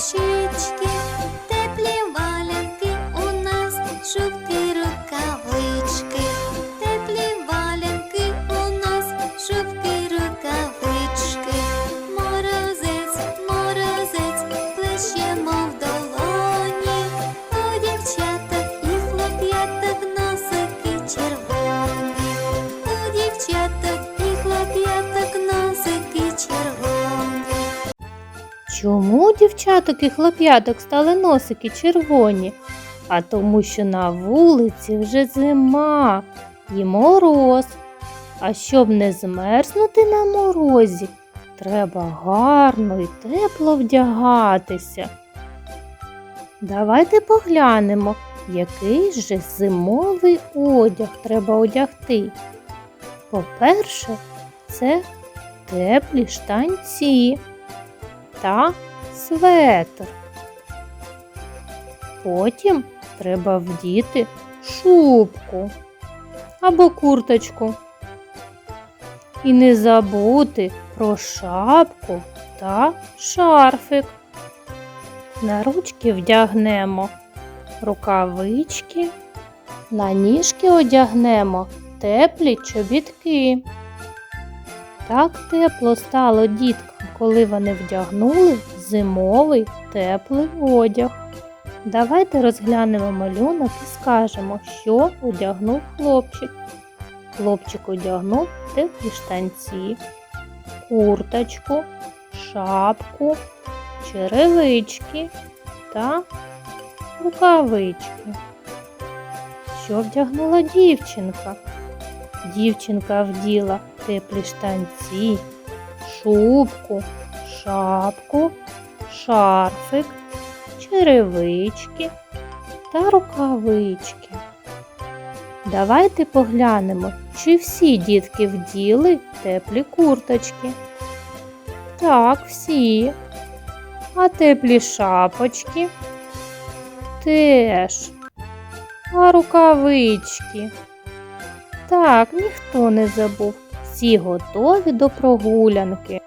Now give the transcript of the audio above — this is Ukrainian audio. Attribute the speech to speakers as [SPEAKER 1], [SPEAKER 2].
[SPEAKER 1] щічки, теплі
[SPEAKER 2] Чому дівчаток і хлоп'яток стали носики червоні? А тому, що на вулиці вже зима і мороз. А щоб не змерзнути на морозі, треба гарно і тепло вдягатися. Давайте поглянемо, який же зимовий одяг треба одягти. По-перше, це теплі штанці та светр. Потім треба вдіти шубку або курточку. І не забути про шапку та шарфик. На ручки вдягнемо рукавички, на ніжки одягнемо теплі чобітки. Так тепло стало діткам, коли вони вдягнули зимовий теплий одяг. Давайте розглянемо малюнок і скажемо, що одягнув хлопчик. Хлопчик одягнув теплі штанці, курточку, шапку, черевички та рукавички. Що вдягнула дівчинка? Дівчинка вділа теплі штанці, шубку, шапку, шарфик, черевички та рукавички. Давайте поглянемо, чи всі дітки вділи теплі курточки. Так, всі. А теплі шапочки теж. А рукавички. Так, ніхто не забув. Всі готові до прогулянки.